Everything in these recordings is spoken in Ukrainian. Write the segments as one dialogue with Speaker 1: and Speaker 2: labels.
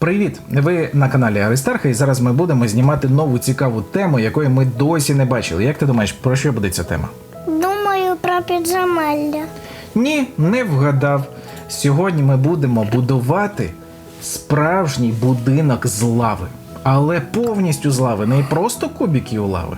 Speaker 1: Привіт! Ви на каналі Аристарха, і зараз ми будемо знімати нову цікаву тему, якої ми досі не бачили. Як ти думаєш, про що буде ця тема?
Speaker 2: Думаю про підземелля.
Speaker 1: Ні, не вгадав. Сьогодні ми будемо будувати справжній будинок з лави. Але повністю з лави, не просто кубиків лави.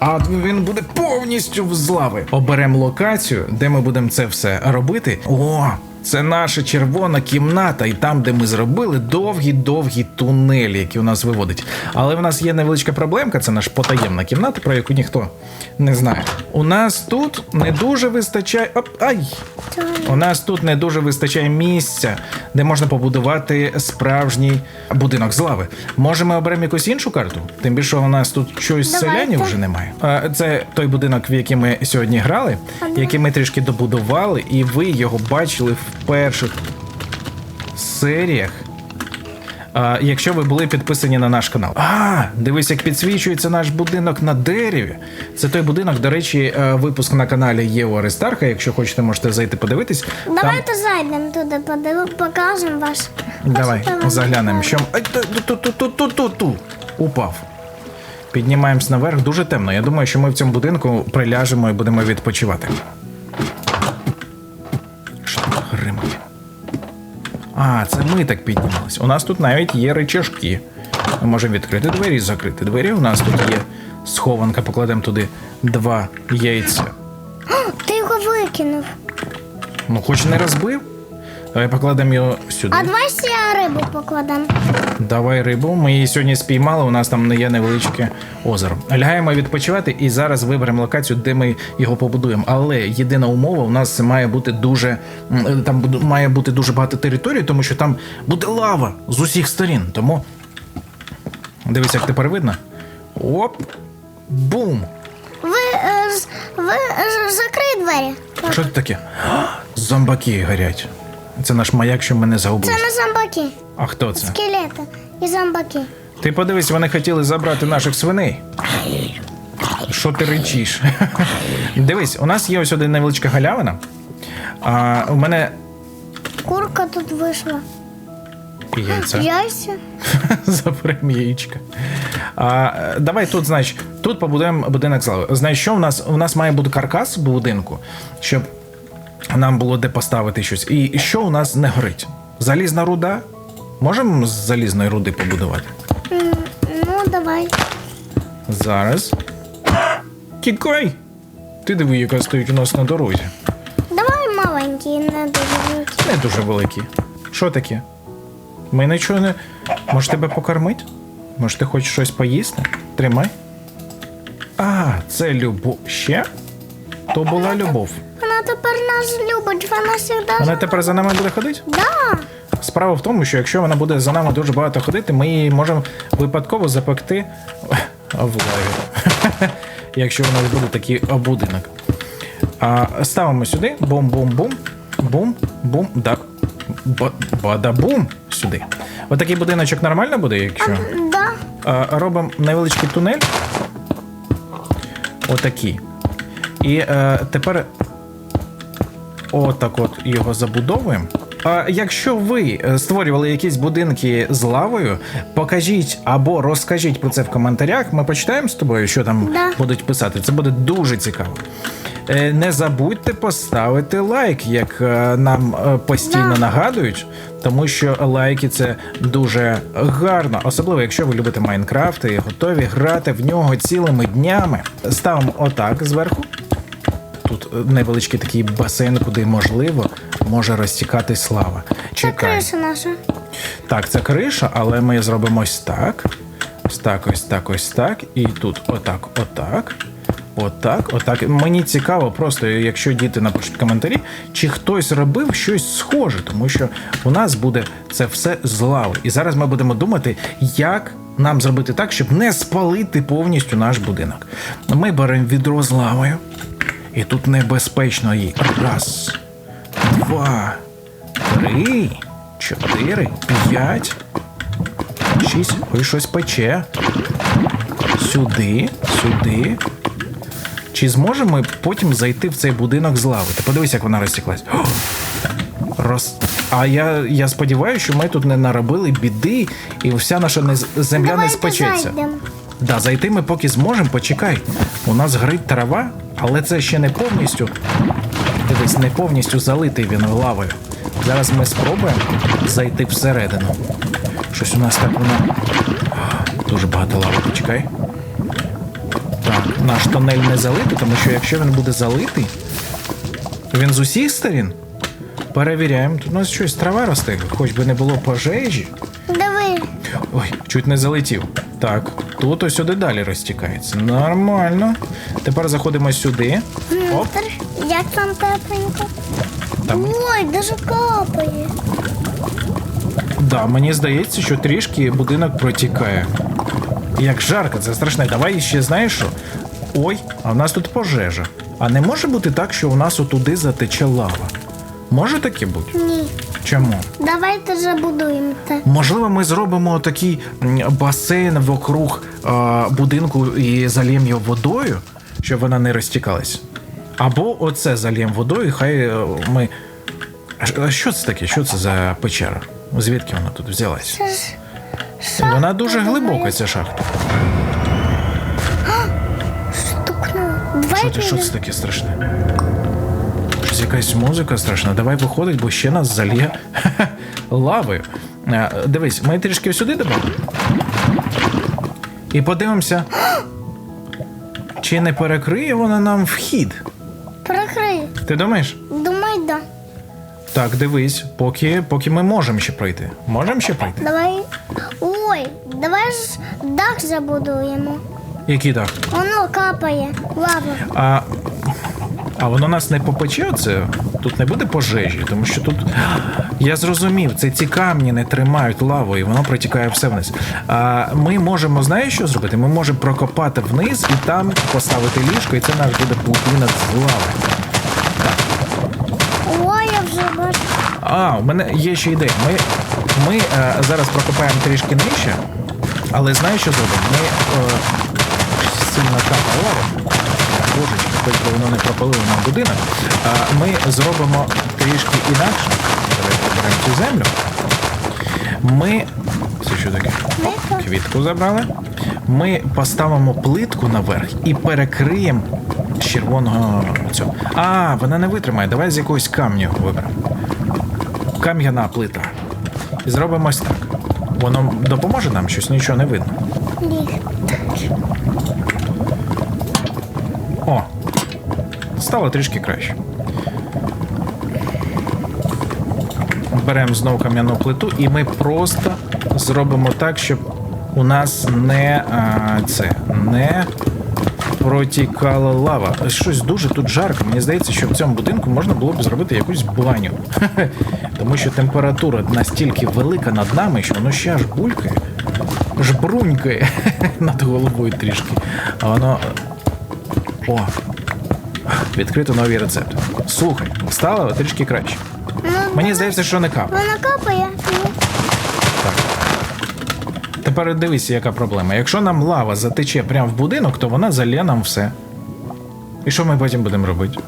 Speaker 1: А він буде повністю з лави. Оберемо локацію, де ми будемо це все робити. О, це наша червона кімната, і там, де ми зробили довгі-довгі тунелі, які у нас виводить. Але в нас є невеличка проблемка, це наша потаємна кімната, про яку ніхто не знає. У нас тут не дуже вистачає. Оп, ай! У нас тут не дуже вистачає місця, де можна побудувати справжній будинок з лави. Може, ми оберемо якусь іншу карту? Тим більше у нас тут щось селянів вже немає. Це той будинок, в який ми сьогодні грали, який ми трішки добудували, і ви його бачили в перших серіях. А, якщо ви були підписані на наш канал. А, дивись, як підсвічується наш будинок на дереві. Це той будинок, до речі, е, випуск на каналі є у Аристарха. Якщо хочете, можете зайти подивитись. Там-
Speaker 2: Давайте зайдемо туди, подивимо, покажемо вас.
Speaker 1: Давай заглянемо. Що Ай, ту, ту, ту, ту, ту. упав. Піднімаємось наверх. Дуже темно. Я думаю, що ми в цьому будинку приляжемо і будемо відпочивати. А, це ми так піднімались. У нас тут навіть є речашки. Ми можемо відкрити двері і закрити двері. У нас тут є схованка, покладемо туди два яйця.
Speaker 2: Ти його викинув.
Speaker 1: Ну, хоч не розбив. Давай покладемо його сюди.
Speaker 2: А давай ще рибу покладемо.
Speaker 1: Давай рибу. Ми її сьогодні спіймали. У нас там не є невеличке озеро. Лягаємо відпочивати і зараз виберемо локацію, де ми його побудуємо. Але єдина умова у нас має бути дуже там має бути дуже багато території, тому що там буде лава з усіх сторін. Тому дивись, як тепер видно. Оп! Бум!
Speaker 2: Ви, е, ви е, закрий двері.
Speaker 1: Що це таке? Зомбаки горять. Це наш маяк, що ми не загубили.
Speaker 2: Це не зомбаки,
Speaker 1: А хто це?
Speaker 2: скелети і зомбаки.
Speaker 1: Ти подивись, вони хотіли забрати наших свиней. Що ти речиш? Дивись, у нас є ось один невеличка галявина. А у мене
Speaker 2: Курка тут вийшла.
Speaker 1: яйця.
Speaker 2: Яйця.
Speaker 1: Заберемо яєчка. А, давай тут, значить, тут побудуємо будинок слави. Знаєш, що у нас? У нас має бути каркас будинку, щоб нам було де поставити щось. І що у нас не горить? Залізна руда? Можемо з залізної руди побудувати?
Speaker 2: М, Ну, давай.
Speaker 1: Зараз. Тікай! Ти диви, яка стоїть у нас на дорозі.
Speaker 2: Давай маленькі, не дуже великі.
Speaker 1: Не дуже великі. Що таке? Ми нічого не. Може тебе покормить? Може, ти хочеш щось поїсти? Тримай. А, це любов. Ще? То була любов.
Speaker 2: Вона тепер нас любить, вона завжди.
Speaker 1: Вона тепер за нами буде ходити?
Speaker 2: Да.
Speaker 1: Справа в тому, що якщо вона буде за нами дуже багато ходити, ми її можемо випадково запекти в лаві. Якщо у нас буде такий будинок. А, ставимо сюди. Бум-бум-бум. Бум-бум. Так. Ба- Бада-бум сюди. Отакий будиночок нормально буде, якщо.
Speaker 2: Да.
Speaker 1: А, робимо невеличкий тунель. Отакий. І е, тепер отак от його забудовуємо. А якщо ви е, створювали якісь будинки з лавою, покажіть або розкажіть про це в коментарях. Ми почитаємо з тобою, що там
Speaker 2: Да.
Speaker 1: будуть писати. Це буде дуже цікаво. Е, Не забудьте поставити лайк, як е, нам постійно
Speaker 2: Да.
Speaker 1: нагадують, тому що лайки це дуже гарно, особливо якщо ви любите Майнкрафт і готові грати в нього цілими днями. Ставимо отак зверху. Тут е, невеличкий такий басейн, куди можливо може розтікатись лава.
Speaker 2: Це криша наша.
Speaker 1: Так, це криша, але ми зробимо ось так. Ось так, ось так, ось так. І тут отак, отак. Отак, отак. Мені цікаво, просто якщо діти напишуть коментарі, чи хтось робив щось схоже, тому що у нас буде це все з лави. І зараз ми будемо думати, як нам зробити так, щоб не спалити повністю наш будинок. Ми беремо відро з лавою, і тут небезпечно її. Раз, два, три, чотири, п'ять. Шість. Ой, щось пече. Сюди, сюди. Чи зможемо ми потім зайти в цей будинок з лави? Ти подивись, як вона розтіклась. Роз... А я, я сподіваюся, що ми тут не наробили біди, і вся наша не- земля не спечеться.
Speaker 2: зайдемо.
Speaker 1: Да, зайти ми поки зможемо, почекай. У нас горить трава, але це ще не повністю. Дивись, не повністю залитий він лавою. Зараз ми спробуємо зайти всередину. Щось у нас так воно. Дуже багато лави, почекай. Так, наш тонель не залитий, тому що якщо він буде залитий, то він з усіх сторін. Перевіряємо. Тут у нас щось трава росте, хоч би не було пожежі.
Speaker 2: Диви.
Speaker 1: Ой, чуть не залетів. Так, тут ось сюди далі розтікається. Нормально. Тепер заходимо сюди. Оп,
Speaker 2: Як там тепленько?
Speaker 1: там.
Speaker 2: Ой, даже капає.
Speaker 1: Да, мені здається, що трішки будинок протікає. Як жарко, це страшне. Давай ще знаєш що? Ой, а в нас тут пожежа. А не може бути так, що у нас отуди затече лава? Може таке бути?
Speaker 2: Ні.
Speaker 1: Чому?
Speaker 2: Давайте забудуємо те.
Speaker 1: Можливо, ми зробимо такий басейн вокруг е, будинку і зальємо його водою, щоб вона не розтікалась. Або оце зальємо водою, і хай е, ми. А ш- А що це таке? Що це за печера? Звідки вона тут взялась?
Speaker 2: Це ж
Speaker 1: Вона дуже глибока, ця шахта.
Speaker 2: стукнуло. Давай
Speaker 1: Що, що це таке страшне? Щось якась музика страшна. Давай виходить, бо ще нас залє лавою. Е, Дивись, ми трішки сюди додамо. І подивимося, чи не перекриє вона нам вхід.
Speaker 2: Перекрий.
Speaker 1: Ти думаєш?
Speaker 2: Думай, да.
Speaker 1: Так, дивись, поки, поки ми можемо ще пройти. Можемо ще пройти?
Speaker 2: Давай. Ой, давай ж дах забудуємо.
Speaker 1: Який дах?
Speaker 2: Воно капає. Лава.
Speaker 1: А, а воно нас не попече, оце? Тут не буде пожежі, тому що тут. Я зрозумів, це ці камні не тримають лаву, і воно протікає все вниз. А ми можемо, знаєш, що зробити? Ми можемо прокопати вниз і там поставити ліжко, і це наш буде будинок з лави.
Speaker 2: Я вже.
Speaker 1: А, у мене є ще ідея. Ми, ми е, зараз прокопаємо трішки нижче, але знаєш, що зробимо? Ми е, сильно лава. Хоч би воно не пропалило нам будинок. Ми зробимо трішки інакше. Давайте беремо цю землю. Ми. Це що таке?
Speaker 2: Миха.
Speaker 1: Квітку забрали. Ми поставимо плитку наверх і перекриємо з червоного цього. А, вона не витримає. Давай з якогось камню виберемо. Кам'яна плита. І зробимо ось так. Воно допоможе нам щось, нічого не видно.
Speaker 2: Ні.
Speaker 1: О, стало трішки краще. Беремо знову кам'яну плиту, і ми просто зробимо так, щоб у нас не а, це не протікала лава. Щось дуже тут жарко. Мені здається, що в цьому будинку можна було б зробити якусь баню. Тому що температура настільки велика над нами, що воно ще аж булькає, аж брунькає над головою трішки. А воно о, відкрито нові рецепти. Слухай, стало трішки краще.
Speaker 2: Ну,
Speaker 1: Мені здається, що не капає.
Speaker 2: Вона капає.
Speaker 1: Так. Тепер дивися, яка проблема. Якщо нам лава затече прямо в будинок, то вона залє нам все. І що ми потім будемо робити?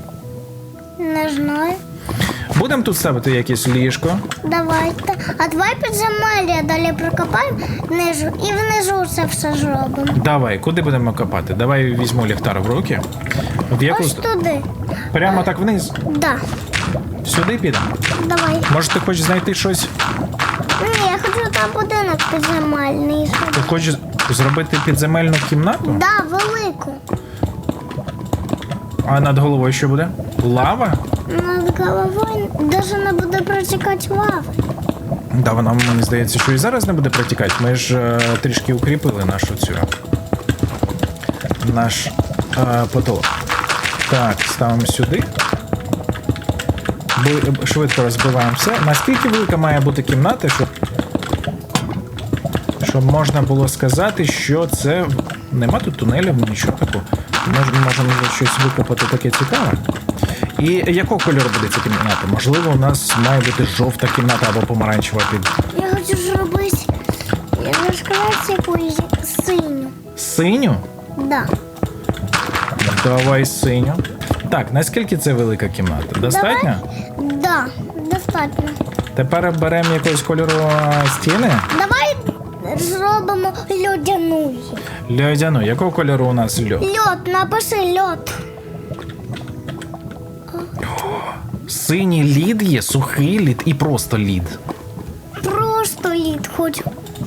Speaker 1: Будемо тут ставити якесь ліжко.
Speaker 2: Давайте. А давай підземелля далі прокопаємо нижу і внизу це все зробимо.
Speaker 1: Давай, куди будемо копати? Давай візьму ліхтар в руки. В яку
Speaker 2: Ось туди.
Speaker 1: Прямо так вниз.
Speaker 2: Да.
Speaker 1: Сюди підемо.
Speaker 2: Давай.
Speaker 1: Може, ти хочеш знайти щось?
Speaker 2: Ні, я хочу там будинок підземельний.
Speaker 1: Ти хочеш зробити підземельну кімнату?
Speaker 2: Да, велику.
Speaker 1: А над головою що буде? Лава?
Speaker 2: Над головою даже не буде протікати лава.
Speaker 1: Да, вона мені здається, що і зараз не буде протікати. Ми ж е, трішки укріпили нашу цю наш е, потолок. Так, ставимо сюди. Бу- Швидко розбиваємо все. Наскільки велика має бути кімната, щоб, щоб можна було сказати, що це. Нема тут тунелів, нічого такого. Може, можемо щось викопати таке цікаве. І якого кольору буде ця кімната? Можливо, у нас має бути жовта кімната або помаранчева під
Speaker 2: Я хочу зробити. Сказати якусь синю.
Speaker 1: синю.
Speaker 2: Да.
Speaker 1: Давай синю. Так, наскільки це велика кімната? Достатньо?
Speaker 2: Да, достатньо.
Speaker 1: Тепер беремо якогось кольору а, стіни.
Speaker 2: Давай зробимо льодяну.
Speaker 1: Льодяну. Якого кольору у нас льод?
Speaker 2: Льод, напиши льод.
Speaker 1: Синій лід є, сухий лід і просто лід.
Speaker 2: Просто лід хочу.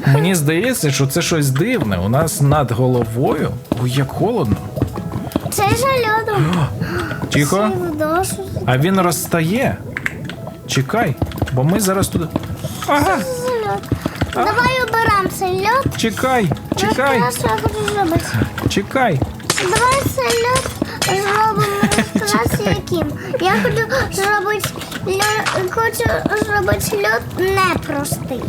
Speaker 1: Мені здається, що це щось дивне. У нас над головою. Ой, як холодно.
Speaker 2: Це за льодом.
Speaker 1: Тихо. А він розстає. Чекай, бо ми зараз туди. Ага,
Speaker 2: Давай оберемо цей льод.
Speaker 1: чекай, чекай, чекай.
Speaker 2: Давай цей льод зробимо розкрас яким. Я хочу зробити хочу зробити льод непростий.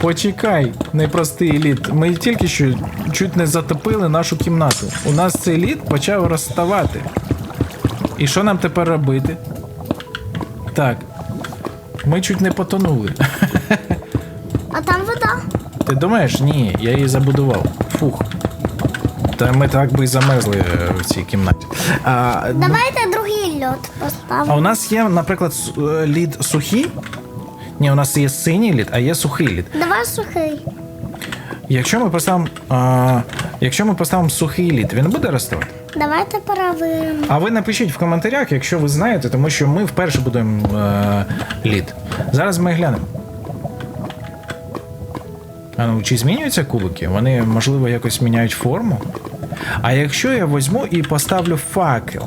Speaker 1: Почекай, непростий лід. Ми тільки що чуть не затопили нашу кімнату. У нас цей лід почав розставати. І що нам тепер робити? Так. Ми чуть не потонули.
Speaker 2: А там вода.
Speaker 1: Ти думаєш? Ні, я її забудував. Фух. Та ми так би і замерзли е, в цій кімнаті. А,
Speaker 2: Давайте другий льод
Speaker 1: а у нас є, наприклад, с- е, лід сухий. Ні, у нас є синій лід, а є сухий лід.
Speaker 2: Давай сухий.
Speaker 1: Якщо ми поставимо, а, якщо ми поставимо сухий лід, він буде розставати?
Speaker 2: Давайте перевіримо.
Speaker 1: А ви напишіть в коментарях, якщо ви знаєте, тому що ми вперше будуємо е, лід. Зараз ми глянемо. А ну, чи змінюються кубики? Вони, можливо, якось міняють форму. А якщо я візьму і поставлю факел.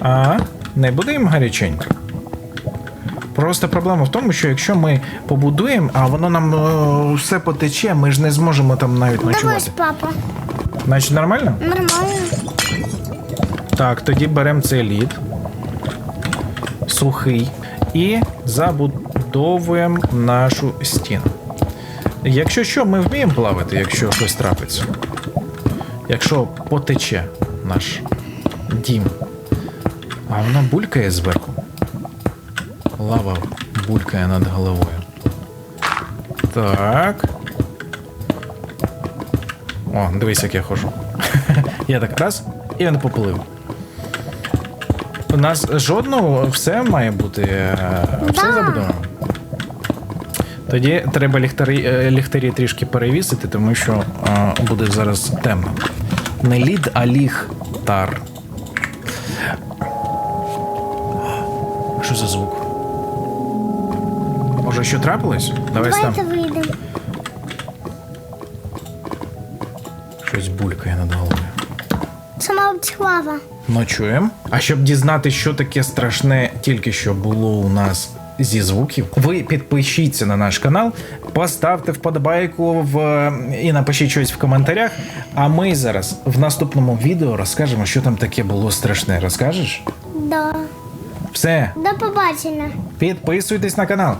Speaker 1: А, не буде їм гаряченько. Просто проблема в тому, що якщо ми побудуємо, а воно нам е, все потече, ми ж не зможемо там навіть
Speaker 2: Дивись,
Speaker 1: ночувати.
Speaker 2: папа.
Speaker 1: Значить, нормально?
Speaker 2: Нормально.
Speaker 1: Так, тоді беремо цей лід. Сухий. І забудовуємо нашу стіну. Якщо що, ми вміємо плавати, якщо щось трапиться. Якщо потече наш дім. А вона булькає зверху. Лава булькає над головою. Так. О, дивись, як я ходжу. я так раз, і він поплив. У нас жодного все має бути. е, Все забудовано. Тоді треба ліхтарі, е, ліхтарі трішки перевісити, тому що е, буде зараз темно. Не лід, а ліхтар. Що за звук? Може, що трапилось? Давай став.
Speaker 2: Давайте вийдемо.
Speaker 1: Щось булькає над головою.
Speaker 2: Це, мабуть, лава.
Speaker 1: Ночуємо. А щоб дізнати, що таке страшне тільки що було у нас зі звуків, ви підпишіться на наш канал, поставте вподобайку в і напишіть щось в коментарях. А ми зараз в наступному відео розкажемо, що там таке було страшне. Розкажеш?
Speaker 2: Да.
Speaker 1: Все,
Speaker 2: До побачення.
Speaker 1: підписуйтесь на канал.